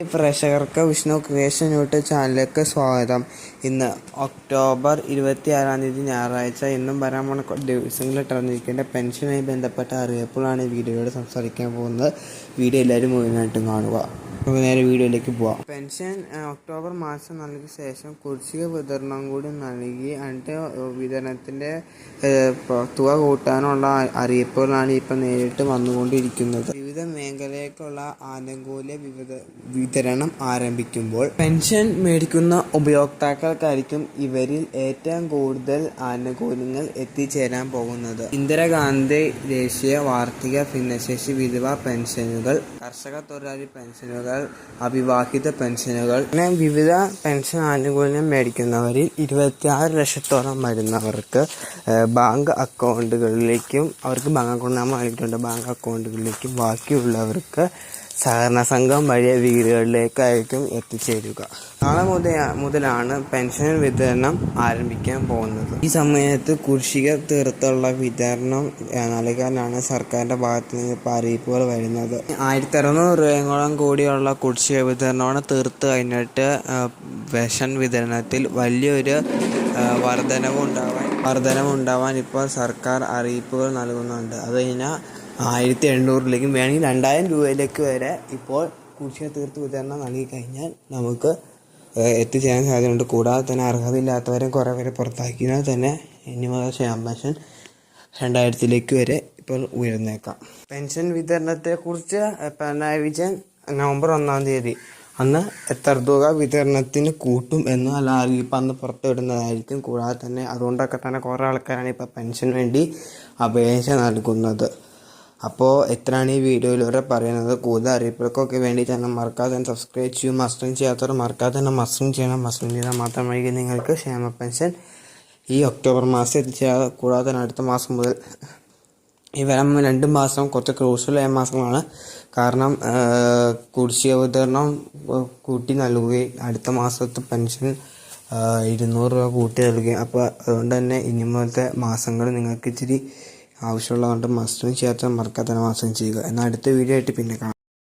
പ്രേക്ഷകർക്ക് Vishnu creation YouTube ചാനലിലേക്ക് സ്വാഗതം. ഇന്ന് ഒക്ടോബർ ഇരുപത്തി ആറാം തീയതി ഞായറാഴ്ച. ഇന്നും വരാൻ പോണ ദിവസങ്ങളിൽ ഇട്ടിരിക്കേണ്ട പെൻഷനുമായി ബന്ധപ്പെട്ട അറിയിപ്പുകളാണ് ഈ വീഡിയോയിലൂടെ സംസാരിക്കാൻ പോകുന്നത്. വീഡിയോ എല്ലാവരും മുഴുവനായിട്ടും കാണുക. നമുക്ക് നേരെ വീഡിയോയിലേക്ക് പോവാം. പെൻഷൻ ഒക്ടോബർ മാസം നൽകിയ ശേഷം കുടിശ്ശിക വിതരണം കൂടി നൽകി. അതിന്റെ വിതരണത്തിന്റെ തുക കൂട്ടാനുള്ള അറിയിപ്പുകളാണ് ഇപ്പം നേരിട്ട് വന്നുകൊണ്ടിരിക്കുന്നത്. വിവിധ മേഖലയ്ക്കുള്ള ആനുകൂല്യ വിവിധ വിതരണം ആരംഭിക്കുമ്പോൾ പെൻഷൻ മേടിക്കുന്ന ഉപയോക്താക്കൾക്കായിരിക്കും ഇവരിൽ ഏറ്റവും കൂടുതൽ ആനുകൂല്യങ്ങൾ എത്തിച്ചേരാൻ പോകുന്നത്. ഇന്ദിരാഗാന്ധി ദേശീയ വാർത്തിക ഭിന്നശേഷി വിധവ പെൻഷനുകൾ കർഷക തൊഴിലാളി പെൻഷനുകൾ അവിവാഹിത പെൻഷനുകൾ അങ്ങനെ വിവിധ പെൻഷൻ ആനുകൂല്യം മേടിക്കുന്നവരിൽ ഇരുപത്തിയാറ് ലക്ഷത്തോളം വരുന്നവർക്ക് ബാങ്ക് അക്കൗണ്ടുകളിലേക്കും അവർക്ക് ബാങ്ക് അക്കൗണ്ട് നമ്മൾ നൽകിയിട്ടുണ്ട് ബാങ്ക് അക്കൗണ്ടുകളിലേക്കും ബാക്കിയുള്ളവർക്ക് സഹകരണ സംഘം വഴി വീടുകളിലേക്കായിരിക്കും എത്തിച്ചേരുക. നാളെ മുതൽ മുതലാണ് പെൻഷൻ വിതരണം ആരംഭിക്കാൻ പോകുന്നത്. ഈ സമയത്ത് കുർഷിക തീർത്തുള്ള വിതരണം നൽകാനാണ് സർക്കാരിന്റെ ഭാഗത്ത് നിന്ന് ഇപ്പോൾ അറിയിപ്പുകൾ വരുന്നത്. ആയിരത്തി അറുന്നൂറ് രൂപയോളം കൂടിയുള്ള കുർഷിക വിതരണമാണ് തീർത്ത് കഴിഞ്ഞിട്ട് പെൻഷൻ വിതരണത്തിൽ വലിയൊരു വർധനവുണ്ടാവാൻ വർധനവുണ്ടാവാൻ ഇപ്പോൾ സർക്കാർ അറിയിപ്പുകൾ നൽകുന്നുണ്ട്. അത് കഴിഞ്ഞാൽ ആയിരത്തി എണ്ണൂറിലേക്കും വേണമെങ്കിൽ രണ്ടായിരം രൂപയിലേക്ക് വരെ ഇപ്പോൾ കുടിശ്ശിക തീർത്ത് വിതരണം നൽകി കഴിഞ്ഞാൽ നമുക്ക് എത്തിച്ചേരാൻ സാധ്യതയുണ്ട്. കൂടാതെ തന്നെ അർഹതയില്ലാത്തവരും കുറേ പേരെ പുറത്താക്കിയാൽ തന്നെ ക്ഷേമ പെൻഷൻ രണ്ടായിരത്തിലേക്ക് വരെ ഇപ്പോൾ ഉയർന്നേക്കാം. പെൻഷൻ വിതരണത്തെക്കുറിച്ച് പിണറായി വിജയൻ നവംബർ ഒന്നാം തീയതി അന്ന് എത്ര തുക വിതരണത്തിന് കൂട്ടും എന്ന് അല്ല അറിയിപ്പ് അന്ന് പുറത്തുവിടുന്നതായിരിക്കും. കൂടാതെ തന്നെ അതുകൊണ്ടൊക്കെ തന്നെ കുറേ ആൾക്കാരാണ് ഇപ്പോൾ പെൻഷൻ വേണ്ടി അപേക്ഷ നൽകുന്നത്. അപ്പോൾ എത്രയാണ് ഈ വീഡിയോയിലൂടെ പറയുന്നത്? കൂടുതൽ അറിയിപ്പുകൾക്കൊക്കെ വേണ്ടി തന്നെ മറക്കാതെ തന്നെ സബ്സ്ക്രൈബ് ചെയ്യും. മസ്റ്ററിങ് ചെയ്യാത്തവർ മറക്കാതെ തന്നെ മസ്റ്ററിങ് ചെയ്യണം. മസ്റ്ററിങ് ചെയ്താൽ മാത്രമായിരിക്കും നിങ്ങൾക്ക് ക്ഷേമ പെൻഷൻ ഈ ഒക്ടോബർ മാസം എത്തിച്ചേരാതെ കൂടാതെ തന്നെ അടുത്ത മാസം മുതൽ ഈ വരം രണ്ട് മാസം കുറച്ച് ക്രൂഷ്യലായ മാസങ്ങളാണ്. കാരണം കുടിശ്ശിക വിതരണം കൂട്ടി നൽകുകയും അടുത്ത മാസത്തെ പെൻഷൻ ഇരുന്നൂറ് രൂപ കൂട്ടി നൽകുകയും. അപ്പോൾ അതുകൊണ്ട് തന്നെ ഇനി മുതലത്തെ മാസങ്ങൾ നിങ്ങൾക്ക് ഇച്ചിരി ആവശ്യമുള്ളതുകൊണ്ട് മസ്റ്ററിങ് ചേർത്ത് മറക്കാത്ത മാസം ചെയ്യുക. എന്നാൽ അടുത്ത വീഡിയോ ആയിട്ട് പിന്നെ കാണാം.